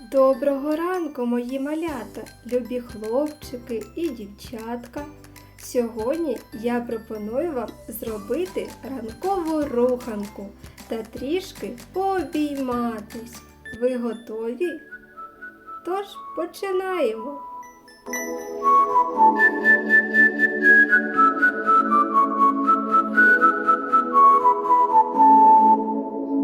Доброго ранку, мої малята, любі хлопчики і дівчатка. Сьогодні я пропоную вам зробити ранкову руханку та трішки пообійматись. Ви готові? Тож починаємо.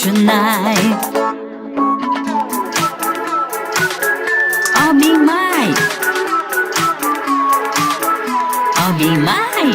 вправу починай. Обіймай. Обіймай. Обіймай.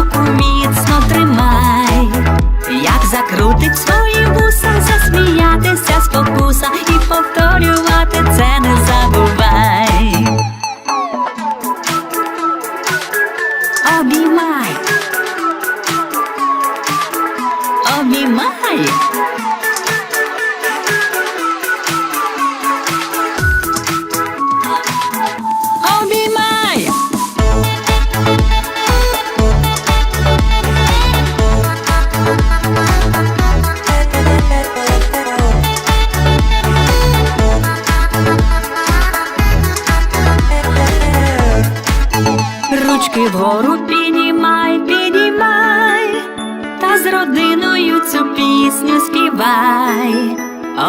Обіймай. Обіймай. Обіймай. Ручки вгору піднімай, піднімай, та з родиною цю пісню співай.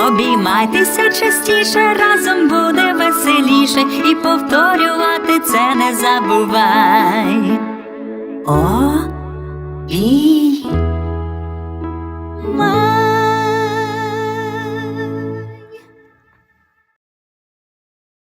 Обіймайтеся частіше, разом буде веселіше, і повторювати це не забувай. О, і.